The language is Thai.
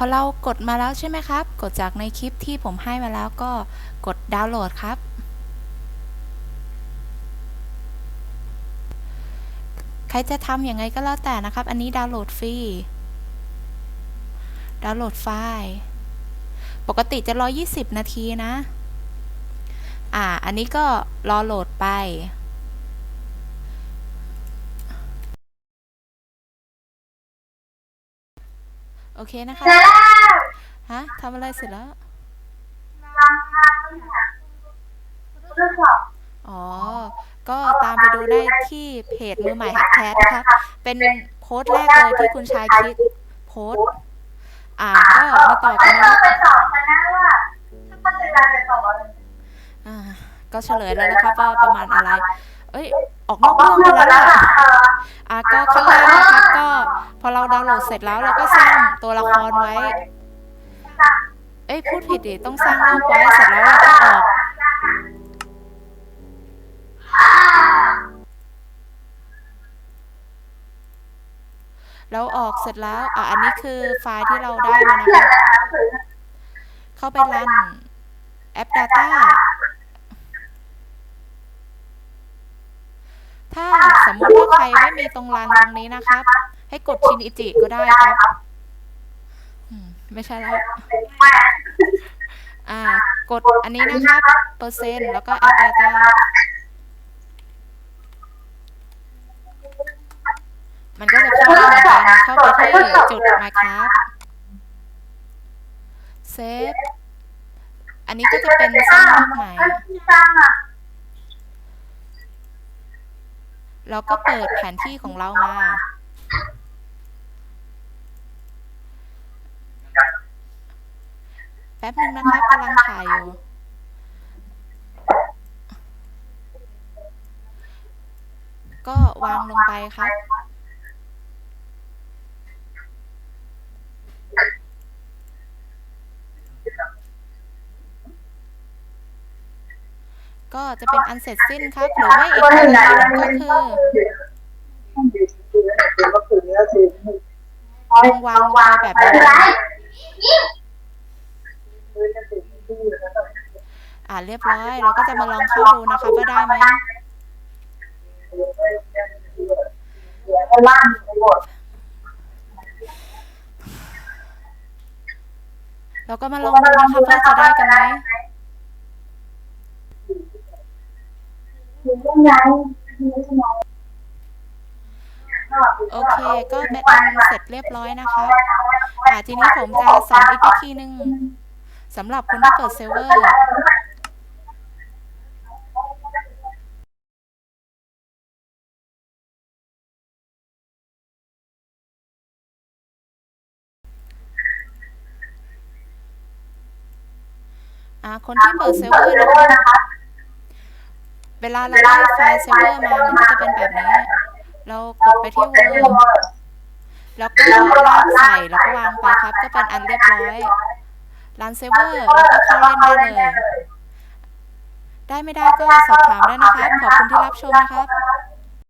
พอเรากดมาแล้วใช่ไหมครับ กดจากในคลิปที่ผมให้มาแล้วก็กดดาวน์โหลดครับ ใครจะทำยังไงก็แล้วแต่นะครับ อันนี้ดาวน์โหลดฟรี ดาวน์โหลดไฟล์ ปกติจะ 120 นาทีนะ อ่า อันนี้ก็รอโหลดไป โอเคนะคะเสร็จแล้วฮะทำอะไรเสร็จแล้วทำงานเนี่ยทดสอบอ๋อ ก็ตามไปดูได้ที่เพจมือใหม่หัดแคสนะครับเป็นโพสต์แรกเลยที่คุณชายคิดโพสต์อ่าก็มาต่อกันนะคก็รับไปสอบกันนะว่าถ้าปัจจุบันจะสอบอะไรอ่าก็เฉลยแล้วนะครับว่าประมาณอะไร เอ้ย ออกนอออกกเรื่องเรื่ไปองแล้วแล้วล่ะล่ะอ่าก็ข้า ดาวน์โหลดเสร็จแล้วเราก็สร้างตัวละครไว้ เอ้ยพูดผิดดิต้องสร้างรูปไว้เสร็จแล้วเราก็ออกแล้วออกเสร็จแล้ว อะ อันนี้คือไฟล์ที่เราได้มานะคะ เข้าไปรันแอป Data ถ้า สมมุติว่าใครไม่มีตรงรันตรงนี้นะครับ ให้กดชินอิจิก็ได้ครับไม่ใช่แล้ว อ่า กดอันนี้นะครับเปอร์เซ็นต์แล้วก็แอป Data มันก็จะเข้าได้เหมือนกันเข้าไปที่จุด Minecraft เซฟ อันนี้ก็จะเป็นสร้างใหม่ สร้างอะเราก็เปิดแผนที่ของเรามาแป๊บหนึ่งนะครับกำลังถ่ายอยู่ ก็วางลงไปครับ ก็จะเป็นอันเสร็จสิ้นครับ หรือไม่อีกอันหนึงก็คือต้องวางลงแบบนี้อ่าเรียบร้อย เราก็จะมาลองเข้าดูนะคะว่าได้ไหมเราก็มาลองดูนะคะว่าจะได้กันไหม โอเค ก็เป็นอันเสร็จเรียบร้อยนะคะอ่าทีนี้ผมจะสอนอีกวิธีหนึ่งสำหรับคนที่เปิดเซิร์ฟเวอร์คนที่เปิดเซิร์ฟเวอร์นะคะ เวลาเราได้ไฟล์เซิร์ฟเวอร์มามันก็จะเป็นแบบนี้ เรากดไปที่ Word แล้วก็ลากใส่แล้วก็วางไปครับ ก็เป็นอันเรียบร้อยรันเซิร์ฟเวอร์แล้วก็เข้าเล่นได้เลย ได้ไม่ได้ก็สอบถามได้นะครับ ขอบคุณที่รับชมนะครับ